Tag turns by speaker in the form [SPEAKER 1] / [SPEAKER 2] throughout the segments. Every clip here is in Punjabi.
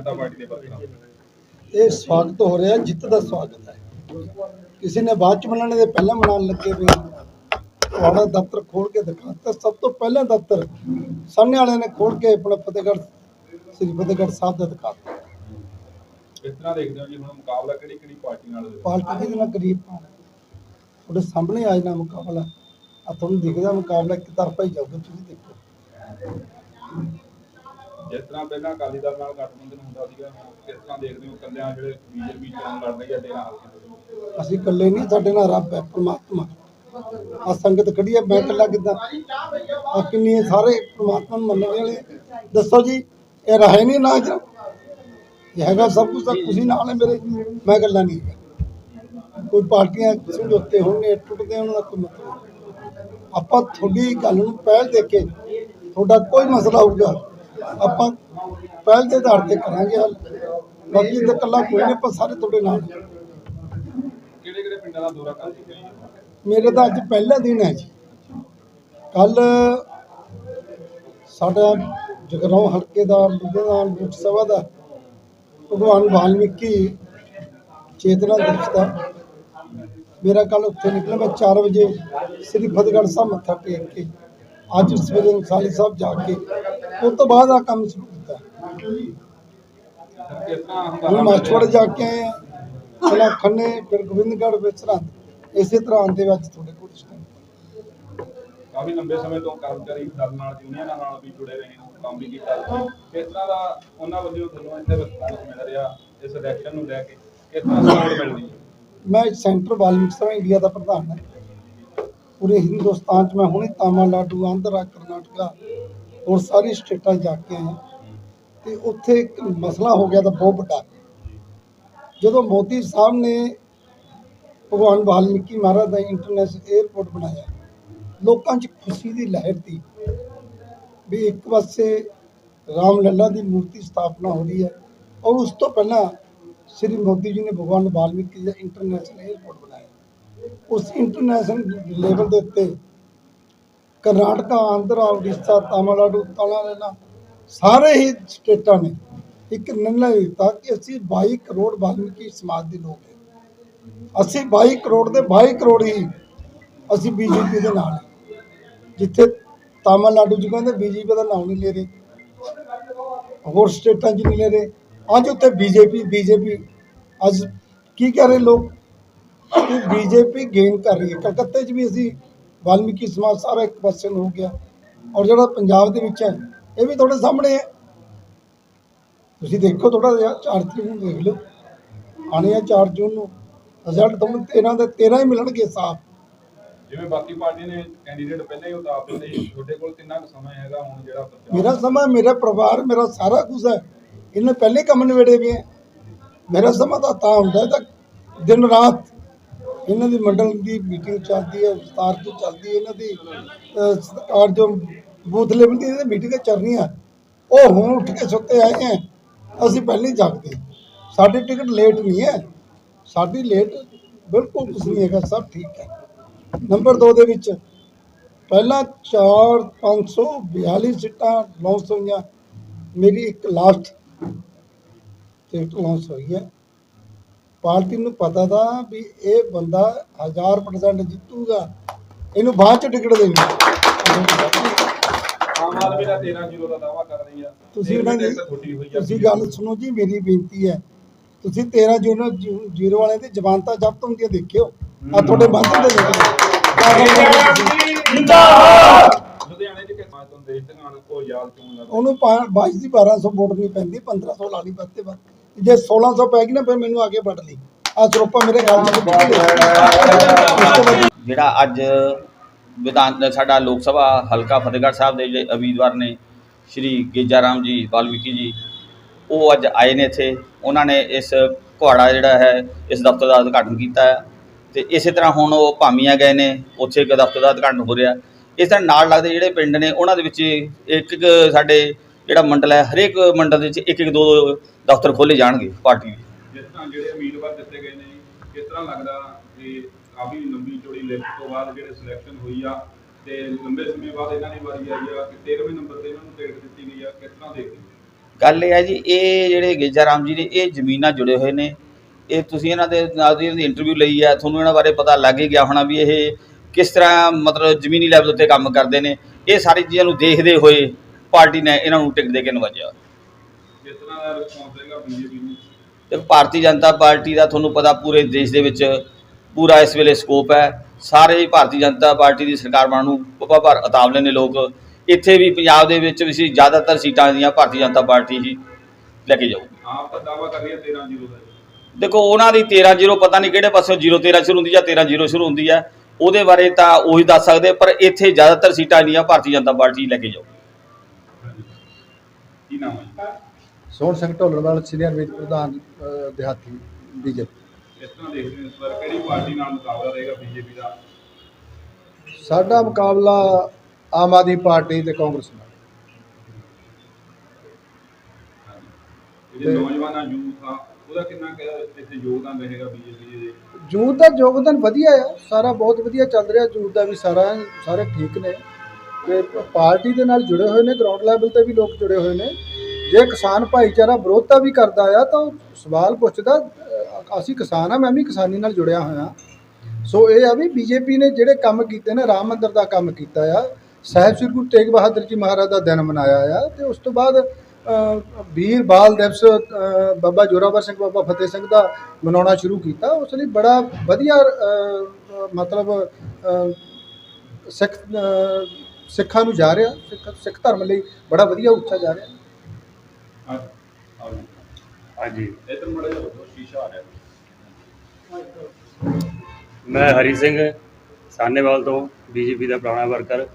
[SPEAKER 1] ਅੱਜ ਭਾਰਤੀ ਜਨਤਾ ਪਾਰਟੀ ਦੇ ਵਰਕਰਾਂ
[SPEAKER 2] ਇਹ ਸਵਾਗਤ ਹੋ ਰਿਹਾ ਜਿੱਤ ਦਾ ਸਵਾਗਤ ਹੈ। ਕਿਸੇ ਨੇ ਬਾਅਦ ਚ ਮਨਾਉਣੇ ਦੇ ਪਹਿਲਾਂ ਮਨਾਉਣ ਲੱਗੇ ਵੀ ਤੁਹਾਡਾ ਦਫ਼ਤਰ ਖੋਲ ਕੇ ਦਿਖਾਤਾ ਸਭ ਤੋਂ ਪਹਿਲਾਂ ਦਫ਼ਤਰ ਸਾਹਮਣੇ ਵਾਲਿਆਂ ਨੇ ਖੋਲ ਕੇ ਆਪਣਾ ਫਤਿਹਗੜ੍ਹ ਸ੍ਰੀ ਫਤਿਹਗੜ੍ਹ ਸਾਹਿਬ ਦਾ ਦਿਖਾਤਾ
[SPEAKER 1] ਇਸ ਤਰ੍ਹਾਂ ਦੇਖਦੇ ਹੋ ਜੀ ਹੁਣ ਮੁਕਾਬਲਾ ਕਿਹੜੀ ਕਿਹੜੀ ਪਾਰਟੀ ਨਾਲ?
[SPEAKER 2] ਪਾਰਟੀ ਦੇ ਨਾਲ ਕਰੀਬ ਤੁਹਾਡੇ ਸਾਹਮਣੇ ਆਜ ਨਾ ਮੁਕਾਬਲਾ। ਆ ਤੁਹਾਨੂੰ ਦਿਖਦਾ ਮੁਕਾਬਲਾ ਇੱਕ ਤਰਫਾ ਹੀ ਜਾਊਗਾ ਤੁਸੀਂ ਦੇਖੋ।
[SPEAKER 1] ਜਿਸ ਤਰ੍ਹਾਂ ਪਹਿਲਾਂ ਅਕਾਲੀ ਦਲ ਨਾਲ ਗਠਬੰਧਨ ਹੁੰਦਾ ਸੀਗਾ ਕਿਸ ਤਰ੍ਹਾਂ ਦੇਖਦੇ ਹੋ ਕੱਲਿਆਂ ਜਿਹੜੇ ਬੀਜੇਪੀ ਚੋਣ ਲੜ ਰਹੀ ਹੈ, ਤੇਰਾ ਹਲਕੇ
[SPEAKER 2] ਅਸੀਂ ਇਕੱਲੇ ਨਹੀਂ, ਸਾਡੇ ਨਾਲ ਰੱਬ ਹੈ, ਪ੍ਰਮਾਤਮਾ। ਆ ਸੰਗਤ ਖੜੀ ਹੈ, ਮੈਂ ਇਕੱਲਾ ਕਿੱਦਾਂ? ਆ ਕਿੰਨੀ ਸਾਰੇ ਪ੍ਰਮਾਤਮਾ ਨੂੰ ਮੰਨਣ ਵਾਲੇ ਦੱਸੋ ਜੀ, ਇਹ ਰਹੇ ਨਹੀਂ ਨਾ ਇਹ ਹੈਗਾ ਸਭ ਕੁਝ ਤਾਂ ਤੁਸੀਂ ਨਾਲ ਹੈ ਮੇਰੇ। ਮੈਂ ਇਕੱਲਾ ਨਹੀਂ ਹੈਗਾ। ਕੋਈ ਪਾਰਟੀਆਂ ਸਮਝੌਤੇ ਹੋਣਗੇ, ਟੁੱਟਦੇ ਉਹਨਾਂ ਦਾ ਕੋਈ ਮਤਲਬ ਆਪਾਂ ਤੁਹਾਡੀ ਗੱਲ ਨੂੰ ਪਹਿਲ ਦੇ ਕੇ ਤੁਹਾਡਾ ਕੋਈ ਮਸਲਾ ਹੋਊਗਾ। ਆਪਾਂ ਪਹਿਲ ਦੇ ਆਧਾਰ ਤੇ ਕਰਾਂਗੇ ਹੱਲ। ਬਾਕੀ ਤਾਂ ਇਕੱਲਾ ਕੋਈ ਨਹੀਂ ਆਪਾਂ ਸਾਰੇ ਤੁਹਾਡੇ ਨਾਲ।
[SPEAKER 1] ਕਿਹੜੇ ਕਿਹੜੇ ਪਿੰਡਾਂ ਦਾ ਦੌਰਾ ਕਰ ਚੁੱਕੇ
[SPEAKER 2] ਮੇਰੇ ਤਾਂ ਅੱਜ ਪਹਿਲਾ ਦਿਨ ਹੈ ਜੀ। ਕੱਲ ਸਾਡਾ ਜਗਰਾਉਂ ਹਲਕੇ ਦਾ ਲੁਧਿਆਣਾ ਲੋਕ ਸਭਾ ਦਾ ਭਗਵਾਨ ਵਾਲਮੀਕੀ ਚੇਤਨਾ ਦਿਵਸ ਦਾ। ਮੇਰਾ ਕੱਲ ਉੱਥੇ ਨਿਕਲਿਆ ਮੈਂ 4 ਵਜੇ ਸ੍ਰੀ ਫਤਿਹਗੜ੍ਹ ਸਾਹਿਬ ਮੱਥਾ ਟੇਕ ਕੇ ਅੱਜ ਸਵੇਰੇ ਅੰਸਾਲੀ ਸਾਹਿਬ ਜਾ ਕੇ ਉਸ ਤੋਂ ਬਾਅਦ ਆ ਕੰਮ ਸ਼ੁਰੂ ਕੀਤਾ। ਹੁਣ ਮਾਛਵੜ ਜਾ ਕੇ ਆਏ ਆ। ਪਹਿਲਾਂ ਖੰਨੇ ਫਿਰ ਗੋਬਿੰਦਗੜ੍ਹ ਵਿੱਚ ਸਰਹੰਦ ਇਸੇ ਤਰ੍ਹਾਂ ਆਂਦੇ ਵਿੱਚ ਤੁਹਾਡੇ ਕੋਲ ਇਸ।
[SPEAKER 1] ਕਾਫੀ ਲੰਬੇ ਸਮੇਂ ਤੋਂ ਕਰਮਚਾਰੀ ਦਲ ਨਾਲ ਯੂਨੀਅਨਾਂ ਨਾਲ ਵੀ ਜੁੜੇ ਰਹੇ ਨੇ ਕੰਮ ਵੀ ਕੀਤਾ। ਕਿਸ ਤਰ੍ਹਾਂ ਦਾ ਉਹਨਾਂ ਵੱਲੋਂ ਤੁਹਾਨੂੰ ਇੱਥੇ ਰਿਸਪਾਂਸ ਮਿਲ ਰਿਹਾ ਇਸ ਇਲੈਕਸ਼ਨ ਨੂੰ ਲੈ ਕੇ ਕਿਸ ਤਰ੍ਹਾਂ ਸਪੋਰਟ ਮਿਲ ਰਹੀ ਹੈ?
[SPEAKER 2] ਮੈਂ ਸੈਂਟਰ ਵਾਲਮੀਕ ਸਭਾ ਇੰਡੀਆ ਦਾ ਪ੍ਰਧਾਨ ਹਾਂ। ਪੂਰੇ ਹਿੰਦੁਸਤਾਨ 'ਚ ਮੈਂ ਹੁਣੇ ਤਾਮਿਲਨਾਡੂ, ਆਂਧਰਾ, ਕਰਨਾਟਕਾ ਹੋਰ ਸਾਰੀ ਸਟੇਟਾਂ 'ਚ ਜਾ ਕੇ ਆਇਆ। ਤੇ ਉੱਥੇ ਇੱਕ ਮਸਲਾ ਹੋ ਗਿਆ ਤਾਂ ਬਹੁਤ ਵੱਡਾ। ਜਦੋਂ ਮੋਦੀ ਸਾਹਿਬ ਨੇ ਭਗਵਾਨ ਵਾਲਮੀਕੀ ਮਹਾਰਾਜ ਦਾ ਇੰਟਰਨੈਸ਼ਨਲ 에ਅਰਪੋਰਟ ਬਣਾਇਆ, ਲੋਕਾਂ 'ਚ ਖੁਸ਼ੀ ਦੀ ਲਹਿਰ ਸੀ ਵੀ ਇੱਕ ਪਾਸੇ ਰਾਮ ਲੱਲਾ ਦੀ ਮੂਰਤੀ ਸਥਾਪਨਾ ਹੋ ਰਹੀ ਹੈ ਔਰ ਉਸ ਤੋਂ ਪਹਿਲਾਂ ਸ੍ਰੀ ਮੋਦੀ ਜੀ ਨੇ ਭਗਵਾਨ ਵਾਲਮੀਕੀ ਦਾ ਇੰਟਰਨੈਸ਼ਨਲ 에ਅਰਪੋਰਟ ਬਣਾਇਆ ਉਸ ਇੰਟਰਨੈਸ਼ਨਲ ਲੈਵਲ ਦੇ ਉੱਤੇ ਕਰਨਾਟਕਾ, ਆਂਧਰਾ, ਉੜੀਸਾ, ਤਾਮਿਲਨਾਡੂ, ਤੇਲੰਗਾਨਾ, ਸਾਰੇ ਹੀ ਸਟੇਟਾਂ ਨੇ ਇੱਕ ਨਿਰਣਾ ਦਿੱਤਾ ਕਿ ਅਸੀਂ 22 ਕਰੋੜ ਵਾਲਮੀਕੀ ਸਮਾਜ ਦੇ ਲੋਕ ਹਾਂ। ਅਸੀਂ 22 ਕਰੋੜ ਦੇ 22 ਕਰੋੜ ਹੀ ਅਸੀਂ ਬੀਜੇਪੀ ਦੇ ਨਾਲ ਜਿੱਥੇ ਤਾਮਿਲਨਾਡੂ ਚ ਕਹਿੰਦੇ ਬੀਜੇਪੀ ਦਾ ਨਾਮ ਨਹੀਂ ਲੈ ਰਹੇ, ਹੋਰ ਸਟੇਟਾਂ 'ਚ ਨਹੀਂ ਲੈ ਰਹੇ। ਅੱਜ ਉੱਥੇ ਬੀਜੇਪੀ ਬੀਜੇਪੀ, ਅੱਜ ਕੀ ਕਹਿ ਰਹੇ ਲੋਕ? ਕਿ ਬੀਜੇਪੀ ਗੇਨ ਕਰ ਰਹੀ ਹੈ। ਕਲਕੱਤੇ 'ਚ ਵੀ ਅਸੀਂ ਵਾਲਮੀਕੀ ਸਮਾਜ ਸਾਰਾ ਇੱਕ ਪਾਸੇ ਨੂੰ ਹੋ ਗਿਆ। ਔਰ ਜਿਹੜਾ ਪੰਜਾਬ ਦੇ ਵਿੱਚ ਹੈ ਇਹ ਵੀ ਤੁਹਾਡੇ ਸਾਹਮਣੇ ਹੈ। ਤੁਸੀਂ ਦੇਖੋ ਥੋੜਾ ਜਿਹਾ ਚਾਰ ਤਰੀਕ ਨੂੰ ਦੇਖ ਲਓ। ਆਣੇ ਆ 4 ਜੂਨ ਨੂੰ। ਰਿਜ਼ਲਟ ਤੁਹਾਨੂੰ 13 ਦੇ 13 ਹੀ ਮਿਲਣਗੇ ਸਾਫ਼
[SPEAKER 1] ਜਿਵੇਂ ਬਾਕੀ ਪਾਰਟੀਆਂ ਨੇ ਕੈਂਡੀਡੇਟ ਪਹਿਲਾਂ ਹੀ ਉਤਾਰ ਦਿੱਤੇ ਤੁਹਾਡੇ ਕੋਲ ਕਿੰਨਾ ਕੁ ਸਮਾਂ ਹੈਗਾ ਹੁਣ ਜਿਹੜਾ
[SPEAKER 2] ਮੇਰਾ ਸਮਾਂ ਮੇਰਾ ਪਰਿਵਾਰ ਮੇਰਾ ਸਾਰਾ ਕੁਝ ਹੈ। ਇਹਨੇ ਪਹਿਲੇ ਕੰਮ ਨਿਬੇੜੇ ਵੀ ਹੈ। ਮੇਰਾ ਸਮਾਂ ਤਾਂ ਤਾਂ ਹੁੰਦਾ ਤਾਂ ਦਿਨ ਰਾਤ ਇਹਨਾਂ ਦੀ ਮੰਡਲ ਦੀ ਮੀਟਿੰਗ ਚੱਲਦੀ ਹੈ ਵਿਸਤਾਰ ਤੋਂ ਚੱਲਦੀ ਹੈ, ਇਹਨਾਂ ਦੀ ਸਰਕਾਰ ਜੋ ਬੂਥ ਲੈਵਲ ਦੀ ਇਹਨਾਂ ਮੀਟਿੰਗ ਚੱਲ ਰਹੀਆਂ ਉਹ ਹੁਣ ਉੱਠ ਕੇ ਸੁੱਤੇ ਆਏ ਹੈ। ਅਸੀਂ ਪਹਿਲਾਂ ਹੀ ਜਾਗਦੇ ਸਾਡੀ ਟਿਕਟ ਲੇਟ ਨਹੀਂ ਹੈ। ਸਾਡੀ ਲੇਟ ਬਿਲਕੁਲ ਕੁਝ ਨਹੀਂ ਹੈਗਾ ਸਭ ਠੀਕ ਹੈ। ਨੰਬਰ 2 ਦੇ ਵਿੱਚ ਪਹਿਲਾਂ 4 542 ਸੀਟਾਂ ਲੌਂਸ ਹੋਈਆਂ। ਮੇਰੀ ਇੱਕ ਲਾਸਟ ਟਿਕਟ ਲੌਂਸ ਹੋਈ ਹੈ। ਪਾਰਟੀ ਨੂੰ ਪਤਾ ਦਾ ਵੀ ਇਹ ਬੰਦਾ 1000% ਜਿੱਤੂਗਾ। ਇਹਨੂੰ ਬਾਅਦ ਚ ਟਿਕਟ ਦੇਣੀ।
[SPEAKER 1] ਆਮ ਆਦਮੀ ਦਾ 13 ਜ਼ੀਰੋ ਦਾ ਦਾਵਾ ਕਰ ਰਹੀ ਆ।
[SPEAKER 2] ਤੁਸੀਂ ਉਹਨਾਂ ਦੀ ਤੁਸੀਂ ਗੱਲ ਸੁਣੋ ਜੀ ਮੇਰੀ ਬੇਨਤੀ ਹੈ। ਤੁਸੀਂ 13 ਜੂਨ ਜੀਰੋ ਵਾਲੇ ਦੀ ਜ਼ਮਾਨਤਾਂ ਜ਼ਬਤ ਹੁੰਦੀਆਂ ਦੇਖਿਓ। ਆ ਤੁਹਾਡੇ ਬੰਦ ਦੇ
[SPEAKER 1] ਲੁਧਿਆਣੇ ਚ ਕਿਸਾਨ ਤੋਂ ਦੇਸ਼ ਦੇ ਨਾਲ ਕੋ ਯਾਦ ਚੋਣ ਲੜ
[SPEAKER 2] ਉਹਨੂੰ 22 ਦੀ 1200 ਵੋਟ ਨਹੀਂ ਪੈਂਦੀ 1500 ਲਾ ਲਈ ਵੱਧ ਤੇ ਵੱਧ ਜੇ 1600 ਪੈ ਗਈ ਨਾ, ਫਿਰ ਮੈਨੂੰ ਅੱਗੇ ਵੱਢ ਲਈ। ਆ ਸਰੋਪਾ ਮੇਰੇ ਗੱਲ ਚ ਵੱਢ ਲਈ।
[SPEAKER 3] ਜਿਹੜਾ ਅੱਜ ਵਿਧਾਨ ਸਾਡਾ ਲੋਕ ਸਭਾ ਹਲਕਾ ਫਤਿਹਗੜ੍ਹ ਸਾਹਿਬ ਦੇ ਜਿਹੜੇ ਉਮੀਦਵਾਰ ਨੇ, ਸ਼੍ਰੀ ਗੇਜਾ ਰਾਮ ਜੀ ਵਾਲਮੀਕੀ ਜੀ, ਉਹ ਅੱਜ ਆਏ ਨੇ ਇੱਥੇ। ਉਹਨਾਂ ਨੇ ਇਸ ਕੁਹਾੜਾ ਜਿਹੜਾ ਹੈ, ਇਸ ਦਫ਼ਤਰ ਦਾ ਉਦਘਾਟਨ ਕੀਤਾ ਹੈ। ਤੇ ਇਸੇ ਤਰ੍ਹਾਂ ਹੁਣ ਉਹ ਭਾਮੀਆਂ ਗਏ ਨੇ, ਉੱਥੇ ਇੱਕ ਦਫ਼ਤਰ ਦਾ ਉਦਘਾਟਨ ਹੋ ਰਿਹਾ। ਇਸ ਤਰ੍ਹਾਂ ਨਾਲ ਲੱਗਦੇ ਜਿਹੜੇ ਪਿੰਡ ਨੇ, ਉਹਨਾਂ ਦੇ ਵਿੱਚ ਇੱਕ ਇੱਕ ਸਾਡੇ ਜਿਹੜਾ ਮੰਡਲ ਹੈ ਹਰੇਕ ਮੰਡਲ ਦੇ ਵਿੱਚ ਇੱਕ ਇੱਕ ਦੋ ਦੋ ਦਫ਼ਤਰ ਖੋਲੇ ਜਾਣਗੇ ਪਾਰਟੀ ਦੇ
[SPEAKER 1] ਜਿਸ ਤਰ੍ਹਾਂ ਜਿਹੜੇ ਉਮੀਦਵਾਰ ਦਿੱਤੇ ਗਏ ਨੇ ਜੀ, ਕਿਸ ਤਰ੍ਹਾਂ ਲੱਗਦਾ ਕਿ ਕਾਫੀ ਲੰਬੀ ਚੌੜੀ ਲਿਸਟ ਤੋਂ ਬਾਅਦ ਜਿਹੜੇ ਸਿਲੈਕਸ਼ਨ ਹੋਈ ਆ ਤੇ ਲੰਬੇ ਸਮੇਂ ਬਾਅਦ ਇਹਨਾਂ ਦੀ ਵਾਰੀ ਆਈ ਆ ਕਿ 13ਵੇਂ ਨੰਬਰ ਤੇ ਇਹਨਾਂ ਨੂੰ ਟਿਕਟ ਦਿੱਤੀ ਗਈ ਆ ਕਿਸ ਤਰ੍ਹਾਂ ਦੇਖਦੇ ਹੋ?
[SPEAKER 3] ਗੱਲ ਇਹ ਹੈ ਜੀ ਇਹ ਜਿਹੜੇ ਗੇਜਾ ਰਾਮ ਜੀ ਨੇ ਇਹ ਜ਼ਮੀਨਾਂ ਜੁੜੇ ਹੋਏ ਨੇ। ਇਹ ਤੁਸੀਂ ਇਹਨਾਂ ਦੇ ਨਾਲ ਦੀ ਇੰਟਰਵਿਊ ਲਈ ਹੈ ਤੁਹਾਨੂੰ ਇਹਨਾਂ ਬਾਰੇ ਪਤਾ ਲੱਗ ਹੀ ਗਿਆ ਹੋਣਾ ਵੀ ਇਹ ਕਿਸ ਤਰ੍ਹਾਂ ਮਤਲਬ ਜ਼ਮੀਨੀ ਲੈਵਲ ਉੱਤੇ ਕੰਮ ਕਰਦੇ ਨੇ। ਇਹ ਸਾਰੀ ਚੀਜ਼ਾਂ ਨੂੰ ਦੇਖਦੇ ਹੋਏ ਪਾਰਟੀ ਨੇ ਇਹਨਾਂ ਨੂੰ ਟਿਕਟ ਦੇ ਕੇ ਨਵਾਜਿਆ
[SPEAKER 1] ਕਿਸ ਤਰ੍ਹਾਂ ਦਾ ਰਿਸਪੌਂਸ ਰਹੇਗਾ ਬੀਜੇਪੀ ਨੂੰ?
[SPEAKER 3] ਤੇ ਭਾਰਤੀ ਜਨਤਾ ਪਾਰਟੀ ਦਾ ਤੁਹਾਨੂੰ ਪਤਾ ਪੂਰੇ ਦੇਸ਼ ਦੇ ਵਿੱਚ ਪੂਰਾ ਇਸ ਵੇਲੇ ਸਕੋਪ ਹੈ। ਸਾਰੇ ਭਾਰਤੀ ਜਨਤਾ ਪਾਰਟੀ ਦੀ ਸਰਕਾਰ ਬਣਨ ਨੂੰ ਪੱਪਾ ਭਰ ਉਤਾਵਲੇ ਨੇ ਲੋਕ। ਇੱਥੇ ਵੀ ਪੰਜਾਬ ਦੇ ਵਿੱਚ ਵੀ ਸੀ ਜ਼ਿਆਦਾਤਰ ਸੀਟਾਂ ਦੀਆਂ ਭਾਰਤੀ ਜਨਤਾ ਪਾਰਟੀ ਹੀ ਲੈ ਕੇ ਜਾਊਗੀ।
[SPEAKER 1] ਆਪ ਤਾਂ ਦਾਵਾ ਕਰ ਰਹੀ ਹੈ 13 ਜ਼ੀਰੋ ਦਾ।
[SPEAKER 3] ਦੇਖੋ ਉਹਨਾਂ ਦੀ 13 ਜ਼ੀਰੋ ਪਤਾ ਨਹੀਂ ਕਿਹੜੇ ਪਾਸੋਂ 0 13 ਸ਼ੁਰੂ ਹੁੰਦੀ ਜਾਂ 13 ਜ਼ੀਰੋ ਸ਼ੁਰੂ ਹੁੰਦੀ ਹੈ। ਉਹਦੇ ਬਾਰੇ ਤਾਂ ਉਹੀ ਦੱਸ ਸਕਦੇ ਪਰ ਇੱਥੇ ਜ਼ਿਆਦਾਤਰ ਸੀਟਾਂ ਇੰਡੀਆ ਭਾਰਤੀ ਜਨਤਾ ਪਾਰਟੀ ਲੈ ਕੇ ਜਾਊ
[SPEAKER 1] ਕੀ ਨਾਮ ਹੈ?
[SPEAKER 4] ਸੋਹਣ ਸਿੰਘ ਸੀਨੀਅਰ ਵਿce ਪ੍ਰਧਾਨ ਦਿਹਾਤੀ ਬੀਜੇਪੀ
[SPEAKER 1] ਇਸ ਤਰ੍ਹਾਂ ਦੇਖਦੇ ਹੋ ਇਸ ਵਾਰ ਕਿਹੜੀ ਪਾਰਟੀ ਨਾਲ ਮੁਕਾਬਲਾ ਰਹੇਗਾ ਬੀਜੇਪੀ ਦਾ?
[SPEAKER 4] ਸਾਡਾ ਮੁਕਾਬਲਾ ਆਮ ਆਦਮੀ ਪਾਰਟੀ ਤੇ ਕਾਂਗਰਸ ਨਾਲ।
[SPEAKER 1] ਜਿਹੜੇ ਨੌਜਵਾਨਾਂ ਯੂਥ ਆ ਉਹਦਾ ਕਿੰਨਾ ਕੁ ਇੱਥੇ ਯੋਗਦਾਨ ਰਹੇਗਾ ਬੀਜੇਪੀ ਦੇ
[SPEAKER 4] ਜੂਤ ਦਾ ਯੋਗਦਾਨ ਵਧੀਆ ਆ ਸਾਰਾ ਬਹੁਤ ਵਧੀਆ ਚੱਲ ਰਿਹਾ ਦਾ ਵੀ ਸਾਰਾ ਸਾਰੇ ਠੀਕ ਨੇ। ਤੇ ਪਾਰਟੀ ਦੇ ਨਾਲ ਜੁੜੇ ਹੋਏ ਨੇ ਗਰਾਊਂਡ ਲੈਵਲ ਤੇ ਵੀ ਲੋਕ ਜੁੜੇ ਹੋਏ ਨੇ। ਜੇ ਕਿਸਾਨ ਭਾਈਚਾਰਾ ਵਿਰੋਧਤਾ ਵੀ ਕਰਦਾ ਆ, ਤਾਂ ਉਹ ਸਵਾਲ ਪੁੱਛਦਾ ਅਸੀਂ ਕਿਸਾਨ ਆ, ਮੈਂ ਵੀ ਕਿਸਾਨੀ ਨਾਲ ਜੁੜਿਆ ਹੋਇਆ। ਸੋ ਇਹ ਆ ਵੀ ਬੀਜੇਪੀ ਨੇ ਜਿਹੜੇ ਕੰਮ ਕੀਤੇ ਨੇ, ਰਾਮ ਮੰਦਰ ਦਾ ਕੰਮ ਕੀਤਾ ਆ। ਸਾਹਿਬ ਸ੍ਰੀ ਗੁਰੂ ਤੇਗ ਬਹਾਦਰ ਜੀ ਮਹਾਰਾਜ ਦਾ ਦਿਨ ਮਨਾਇਆ ਆ, ਤੇ ਉਸ ਤੋਂ ਬਾਅਦ ਵੀਰ ਬਾਲ ਦਿਵਸ ਬਾਬਾ ਜੋਰਾਵਰ ਸਿੰਘ, ਬਾਬਾ ਫਤਿਹ ਸਿੰਘ ਦਾ ਮਨਾਉਣਾ ਸ਼ੁਰੂ ਕੀਤਾ। ਉਸ ਲਈ ਬੜਾ ਵਧੀਆ ਮਤਲਬ ਸਿੱਖ ਸਿੱਖਾਂ ਨੂੰ ਜਾ ਰਿਹਾ, ਸਿੱਖ ਸਿੱਖ ਧਰਮ ਲਈ ਬੜਾ ਵਧੀਆ ਉੱਚਾ ਜਾ ਰਿਹਾ।
[SPEAKER 5] ਹਾਂਜੀ
[SPEAKER 1] ਇੱਧਰ ਮੜਾ ਜਿਹਾ ਸ਼ੀਸ਼ਾ ਆ ਰਿਹਾ।
[SPEAKER 5] ਮੈਂ ਹਰੀ ਸਿੰਘ ਸਾਨੇਵਾਲ ਤੋਂ, ਬੀਜੇਪੀ ਦਾ ਪੁਰਾਣਾ ਵਰਕਰ।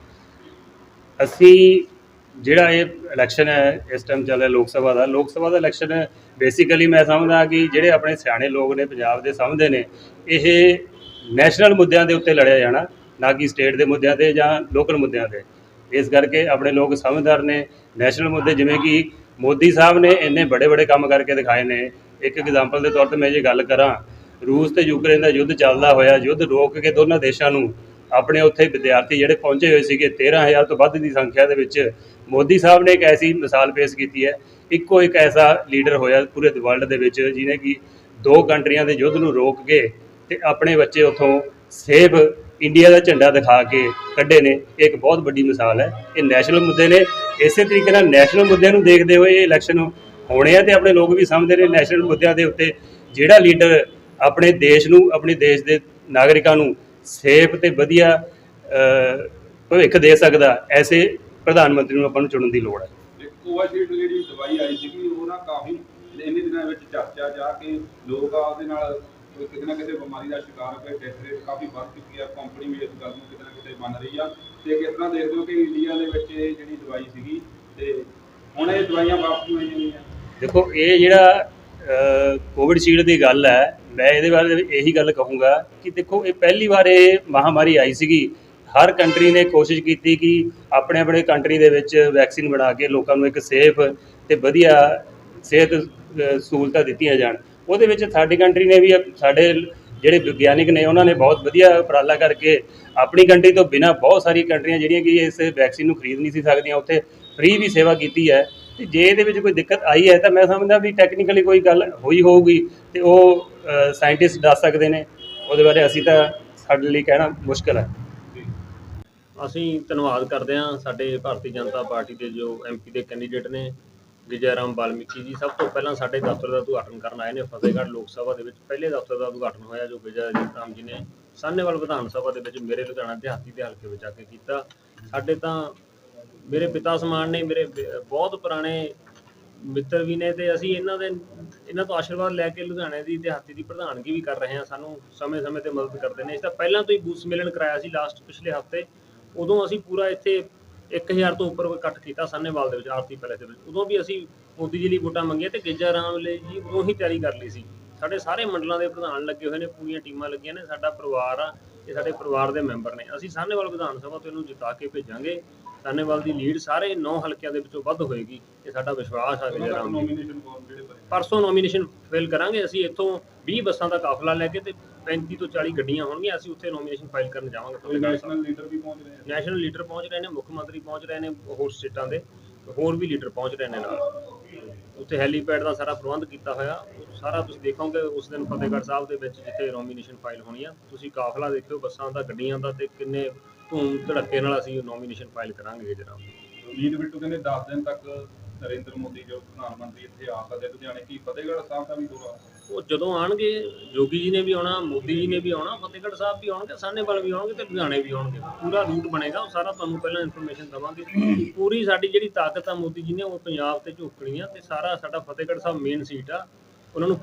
[SPEAKER 5] ਅਸੀਂ ਜਿਹੜਾ ਇਹ ਇਲੈਕਸ਼ਨ ਹੈ, ਇਸ ਟਾਈਮ ਚੱਲ ਰਿਹਾ ਲੋਕ ਸਭਾ ਦਾ, ਲੋਕ ਸਭਾ ਦਾ ਇਲੈਕਸ਼ਨ ਬੇਸਿਕਲੀ ਮੈਂ ਸਮਝਦਾ ਕਿ ਜਿਹੜੇ ਆਪਣੇ ਸਿਆਣੇ ਲੋਕ ਨੇ, ਪੰਜਾਬ ਦੇ ਸਮਝਦੇ ਨੇ, ਇਹ ਨੈਸ਼ਨਲ ਮੁੱਦਿਆਂ ਦੇ ਉੱਤੇ ਲੜਿਆ ਜਾਣਾ। ਨਾ ਕਿ ਸਟੇਟ ਦੇ ਮੁੱਦਿਆਂ ਤੇ ਜਾਂ ਲੋਕਲ ਮੁੱਦਿਆਂ ਤੇ। ਇਸ ਕਰਕੇ ਆਪਣੇ ਲੋਕ ਸਮਝਦਾਰ ਨੇ, ਨੈਸ਼ਨਲ ਮੁੱਦੇ ਜਿਵੇਂ ਕਿ ਮੋਦੀ ਸਾਹਿਬ ਨੇ ਇੰਨੇ ਬੜੇ ਬੜੇ ਕੰਮ ਕਰਕੇ ਦਿਖਾਏ ਨੇ। ਇੱਕ ਐਗਜ਼ਾਮਪਲ ਦੇ ਤੌਰ ਤੇ ਮੈਂ ਜੇ ਗੱਲ ਕਰਾਂ, ਰੂਸ ਤੇ ਯੂਕਰੇਨ ਦਾ ਯੁੱਧ ਚੱਲਦਾ ਹੋਇਆ, ਯੁੱਧ ਰੋਕ ਕੇ ਦੋਨਾਂ ਦੇਸ਼ਾਂ ਨੂੰ ਆਪਣੇ ਉੱਥੇ ਵਿਦਿਆਰਥੀ ਜਿਹੜੇ ਪਹੁੰਚੇ ਹੋਏ ਸੀਗੇ 13000 ਤੋਂ ਵੱਧ ਦੀ ਸੰਖਿਆ ਦੇ ਵਿੱਚ ਮੋਦੀ ਸਾਹਿਬ ਨੇ ਇੱਕ ਐਸੀ ਮਿਸਾਲ ਪੇਸ਼ ਕੀਤੀ ਹੈ। ਇੱਕੋ ਇੱਕ ਐਸਾ ਲੀਡਰ ਹੋਇਆ ਪੂਰੇ ਵਰਲਡ ਦੇ ਵਿੱਚ, ਜਿਹਨੇ ਕਿ ਦੋ ਕੰਟਰੀਆਂ ਦੇ ਯੁੱਧ ਨੂੰ ਰੋਕ ਕੇ ਤੇ ਆਪਣੇ ਬੱਚੇ ਉੱਥੋਂ ਸੇਫ ਇੰਡੀਆ ਦਾ ਝੰਡਾ ਦਿਖਾ ਕੇ ਕੱਢੇ ਨੇ, ਇਹ ਇੱਕ ਬਹੁਤ ਵੱਡੀ ਮਿਸਾਲ ਹੈ। ਇਹ ਨੈਸ਼ਨਲ ਮੁੱਦੇ ਨੇ। ਇਸੇ ਤਰੀਕੇ ਨਾਲ ਨੈਸ਼ਨਲ ਮੁੱਦਿਆਂ ਨੂੰ ਦੇਖਦੇ ਹੋਏ ਇਹ ਇਲੈਕਸ਼ਨ ਹੋਣੇ ਆ ਤੇ ਆਪਣੇ ਲੋਕ ਵੀ ਸਮਝਦੇ ਨੇ ਨੈਸ਼ਨਲ ਮੁੱਦਿਆਂ ਦੇ ਉੱਤੇ ਜਿਹੜਾ ਲੀਡਰ ਆਪਣੇ ਦੇਸ਼ ਨੂੰ, ਆਪਣੇ ਦੇਸ਼ ਦੇ ਨਾਗਰਿਕਾਂ ਨੂੰ ਸੇਫ ਤੇ ਵਧੀਆ ਭਵਿੱਖ ਦੇ ਸਕਦਾ, ਐਸੇ ਪ੍ਰਧਾਨ ਮੰਤਰੀ ਨੂੰ ਆਪਾਂ ਨੂੰ ਚੁਣਨ ਦੀ ਲੋੜ ਹੈ।
[SPEAKER 1] ਕੋਵਾਸ਼ੀਲਡ ਜਿਹੜੀ ਦਵਾਈ ਆਈ ਸੀਗੀ, ਉਹ ਕਾਫੀ ਇੰਨੇ ਦਿਨਾਂ ਵਿੱਚ ਚਰਚਾ ਜਾ ਕੇ ਲੋਕ ਆ ਨਾਲ ਕੋਈ ਕਿਤੇ ਨਾ ਕਿਤੇ ਬਿਮਾਰੀ ਦਾ ਸ਼ਿਕਾਰ ਹੋ ਕੇ ਡੈਥ ਰੇਟ ਕਾਫੀ ਵੱਧ ਚੁੱਕੀ ਆ। ਕੰਪਨੀ ਵੀ ਇਸ ਗੱਲ ਨੂੰ ਕਿਤੇ ਨਾ ਕਿਤੇ ਮੰਨ ਰਹੀ ਆ। ਤੇ ਕਿਸ ਤਰ੍ਹਾਂ ਦੇਖਦੇ ਹੋ ਕਿ ਇੰਡੀਆ ਦੇ ਵਿੱਚ ਇਹ ਜਿਹੜੀ ਦਵਾਈ ਸੀਗੀ, ਤੇ ਹੁਣ ਇਹ ਦਵਾਈਆਂ ਵਾਪਸ ਹੋਈਆਂ ਜਾਂਦੀਆਂ
[SPEAKER 5] ਦੇਖੋ, ਇਹ ਜਿਹੜਾ ਕੋਵਿਡ ਸ਼ੀਲਡ ਦੀ ਗੱਲ ਹੈ, ਮੈਂ ਇਹਦੇ ਬਾਰੇ ਇਹੀ ਗੱਲ ਕਹੂੰਗਾ ਕਿ ਦੇਖੋ, ਇਹ ਪਹਿਲੀ ਵਾਰ ਇਹ ਮਹਾਮਾਰੀ ਆਈ ਸੀਗੀ। ਹਰ ਕੰਟਰੀ ਨੇ ਕੋਸ਼ਿਸ਼ ਕੀਤੀ ਕਿ ਆਪਣੇ ਆਪਣੇ ਕੰਟਰੀ ਦੇ ਵਿੱਚ ਵੈਕਸੀਨ ਬਣਾ ਕੇ ਲੋਕਾਂ ਨੂੰ ਇੱਕ ਸੇਫ ਤੇ ਵਧੀਆ ਸਿਹਤ ਸਹੂਲਤਾਂ ਦਿੱਤੀਆਂ ਜਾਣ। ਉਹਦੇ ਵਿੱਚ ਸਾਡੀ ਕੰਟਰੀ ਨੇ ਵੀ ਸਾਡੇ ਜਿਹੜੇ ਵਿਗਿਆਨਿਕ ਨੇ, ਉਹਨਾਂ ਨੇ ਬਹੁਤ ਵਧੀਆ ਉਪਰਾਲਾ ਕਰਕੇ ਆਪਣੀ ਕੰਟਰੀ ਤੋਂ ਬਿਨਾ ਬਹੁਤ ਸਾਰੀ ਕੰਟਰੀਆਂ ਜਿਹੜੀਆਂ ਕਿ ਇਸ ਵੈਕਸੀਨ ਨੂੰ ਖਰੀਦ ਨਹੀਂ ਸੀ ਸਕਦੀਆਂ, ਉੱਥੇ ਫ੍ਰੀ ਵੀ ਸੇਵਾ ਕੀਤੀ ਹੈ। ਤੇ ਜੇ ਇਹਦੇ ਵਿੱਚ ਕੋਈ ਦਿੱਕਤ ਆਈ ਹੈ ਤਾਂ ਮੈਂ ਸਮਝਦਾ ਵੀ ਟੈਕਨੀਕਲੀ ਕੋਈ ਗੱਲ ਹੋਈ ਹੋਊਗੀ ਤੇ ਉਹ ਸਾਇੰਟਿਸਟ ਦੱਸ ਸਕਦੇ ਨੇ। ਉਹਦੇ ਬਾਰੇ ਅਸੀਂ ਤਾਂ ਸਾਡੇ ਲਈ ਕਹਿਣਾ ਮੁਸ਼ਕਲ ਹੈ।
[SPEAKER 6] ਅਸੀਂ ਧੰਨਵਾਦ ਕਰਦੇ ਹਾਂ ਸਾਡੇ ਭਾਰਤੀ ਜਨਤਾ ਪਾਰਟੀ ਦੇ ਜੋ ਐਮਪੀ ਦੇ ਕੈਂਡੀਡੇਟ ਨੇ। ਵਿਜੈ ਰਾਮ ਬਾਲਮੀਕੀ ਜੀ, ਸਭ ਤੋਂ ਪਹਿਲਾਂ ਸਾਡੇ ਦਫ਼ਤਰ ਦਾ ਉਦਘਾਟਨ ਕਰਨ ਆਏ ਨੇ। ਫਤਿਹਗੜ੍ਹ ਲੋਕ ਸਭਾ ਦੇ ਵਿੱਚ ਪਹਿਲੇ ਦਫ਼ਤਰ ਦਾ ਉਦਘਾਟਨ ਹੋਇਆ, ਜੋ ਵਿਜੈ ਰਾਮ ਜੀ ਨੇ ਸਾਹਨੇਵਾਲ ਵਿਧਾਨ ਸਭਾ ਦੇ ਵਿੱਚ ਮੇਰੇ ਲੁਧਿਆਣਾ ਦਿਹਾਤੀ ਦੇ ਹਲਕੇ ਵਿੱਚ ਆ ਕੇ ਕੀਤਾ। ਸਾਡੇ ਤਾਂ ਮੇਰੇ ਪਿਤਾ ਸਮਾਨ ਨੇ, ਮੇਰੇ ਬਹੁਤ ਪੁਰਾਣੇ ਮਿੱਤਰ ਵੀ ਨੇ ਤੇ ਅਸੀਂ ਇਹਨਾਂ ਦੇ, ਇਹਨਾਂ ਤੋਂ ਆਸ਼ੀਰਵਾਦ ਲੈ ਕੇ ਲੁਧਿਆਣੇ ਦੀ ਦਿਹਾਤੀ ਦੀ ਪ੍ਰਧਾਨਗੀ ਵੀ ਕਰ ਰਹੇ ਹਾਂ। ਸਾਨੂੰ ਸਮੇਂ-ਸਮੇਂ ਤੇ ਮਦਦ ਕਰਦੇ ਨੇ। ਇਸ ਤਾਂ ਪਹਿਲਾਂ ਤੋਂ ਹੀ ਬੂਥ ਸੰਮੇਲਨ ਕਰਾਇਆ ਸੀ ਲਾਸਟ ਪਿਛਲੇ ਹਫ਼ਤੇ। ਉਦੋਂ ਅਸੀਂ ਪੂਰਾ ਇੱਥੇ 1000 ਤੋਂ ਉੱਪਰ ਇਕੱਠ ਕੀਤਾ ਸਾਹਨੇਵਾਲ ਦੇ ਵਿੱਚ ਆਰਤੀ ਪੈਲੇਸ ਦੇ ਵਿੱਚ। ਉਦੋਂ ਵੀ ਅਸੀਂ ਮੋਦੀ ਜੀ ਲਈ ਵੋਟਾਂ ਮੰਗੀਆਂ ਤੇ ਗੇਜਾ ਰਾਮ ਲਈ ਜੀ ਉਦੋਂ ਹੀ ਤਿਆਰੀ ਕਰ ਲਈ ਸੀ। ਸਾਡੇ ਸਾਰੇ ਮੰਡਲਾਂ ਦੇ ਪ੍ਰਧਾਨ ਲੱਗੇ ਹੋਏ ਨੇ ਪੂਰੀਆਂ ਟੀਮਾਂ ਲੱਗੀਆਂ ਨੇ ਸਾਡਾ ਪਰਿਵਾਰ ਆ ਇਹ ਸਾਡੇ ਪਰਿਵਾਰ ਦੇ ਮੈਂਬਰ ਨੇ। ਅਸੀਂ ਸਾਹਨੇਵਾਲ ਵਿਧਾਨ ਸਭਾ ਤੋਂ ਇਹਨੂੰ ਜਿਤਾ ਕੇ ਭੇਜਾਂਗੇ। ਸਾਹਨੇਵਾਲ ਦੀ ਲੀਡ ਸਾਰੇ 9 ਹਲਕਿਆਂ ਦੇ ਵਿੱਚੋਂ ਵੱਧ ਹੋਏਗੀ ਇਹ ਸਾਡਾ ਵਿਸ਼ਵਾਸ ਆ ਗੇਜਾ ਰਾਮ ਜੀ ਪਰਸੋਂ ਨੋਮੀਨੇਸ਼ਨ ਫਿਲ ਕਰਾਂਗੇ ਅਸੀਂ ਇੱਥੋਂ 20 ਬੱਸਾਂ ਦਾ ਕਾਫਲਾ ਲੈ ਕੇ ਤੇ 35 ਤੋਂ 40 ਗੱਡੀਆਂ ਹੋਣਗੀਆਂ ਅਸੀਂ ਉੱਥੇ ਨੋਮੀਨੇਸ਼ਨ ਫਾਈਲ ਕਰਨ ਜਾਵਾਂਗੇ।
[SPEAKER 1] ਨੈਸ਼ਨਲ ਲੀਡਰ ਵੀ ਪਹੁੰਚ ਰਹੇ ਆ?
[SPEAKER 6] ਨੈਸ਼ਨਲ ਲੀਡਰ ਪਹੁੰਚ ਰਹੇ ਨੇ ਮੁੱਖ ਮੰਤਰੀ ਪਹੁੰਚ ਰਹੇ ਨੇ ਹੋਰ ਸਟੇਟਾਂ ਦੇ ਹੋਰ ਵੀ ਲੀਡਰ ਪਹੁੰਚ ਰਹੇ ਨੇ ਨਾਲ। ਉੱਥੇ ਹੈਲੀਪੈਡ ਦਾ ਸਾਰਾ ਪ੍ਰਬੰਧ ਕੀਤਾ ਹੋਇਆ ਸਾਰਾ ਤੁਸੀਂ ਦੇਖੋਗੇ ਉਸ ਦਿਨ ਫਤਿਹਗੜ੍ਹ ਸਾਹਿਬ ਦੇ ਵਿੱਚ ਜਿੱਥੇ ਨੋਮੀਨੇਸ਼ਨ ਫਾਈਲ ਹੋਣੀ ਆ ਤੁਸੀਂ ਕਾਫਲਾ ਦੇਖਿਓ ਬੱਸਾਂ ਦਾ ਗੱਡੀਆਂ ਦਾ ਤੇ ਕਿੰਨੇ ਧੂਮ ਧੜੱਕੇ ਨਾਲ ਅਸੀਂ ਨੋਮੀਨੇਸ਼ਨ ਫਾਈਲ ਕਰਾਂਗੇ ਜਨਾਬ।
[SPEAKER 1] ਨੀਲ ਬਿੱਟੂ ਕਹਿੰਦੇ 10 ਦਿਨ ਤੱਕ ਨਰਿੰਦਰ ਮੋਦੀ ਜੋ ਪ੍ਰਧਾਨ ਮੰਤਰੀ ਇੱਥੇ ਆ ਸਕਦੇ ਲੁਧਿਆਣੇ ਕੀ ਫਤਿਹਗੜ੍ਹ ਸਾਹਿਬ ਦਾ ਵੀ ਦੌਰਾ?
[SPEAKER 6] ਉਹ ਜਦੋਂ ਆਣਗੇ ਜੋਗੀ ਜੀ ਨੇ ਵੀ ਆਉਣਾ, ਮੋਦੀ ਜੀ ਨੇ ਵੀ ਆਉਣਾ, ਫਤਿਹਗੜ੍ਹ ਸਾਹਿਬ ਵੀ ਆਉਣਗੇ ਸਾਹਨੇਵਾਲ ਵੀ ਆਉਣਗੇ ਤੇ ਲੁਧਿਆਣੇ ਵੀ ਆਉਣਗੇ। ਪੂਰਾ ਰੂਟ ਬਣੇਗਾ, ਉਹ ਸਾਰਾ ਤੁਹਾਨੂੰ ਪਹਿਲਾਂ ਇਨਫੋਰਮੇਸ਼ਨ ਦਵਾਂਗੇ। ਪੂਰੀ ਸਾਡੀ ਜਿਹੜੀ ਤਾਕਤ ਆ ਮੋਦੀ ਜੀ ਨੇ, ਉਹ ਪੰਜਾਬ ਤੇ ਝੋਕਣੀ ਆ ਤੇ ਸਾਰਾ ਸਾਡਾ ਫਤਿਹਗੜ੍ਹ ਸਾਹਿਬ ਮੇਨ ਸੀਟ ਆ। ਉਹਨਾਂ ਨੂੰ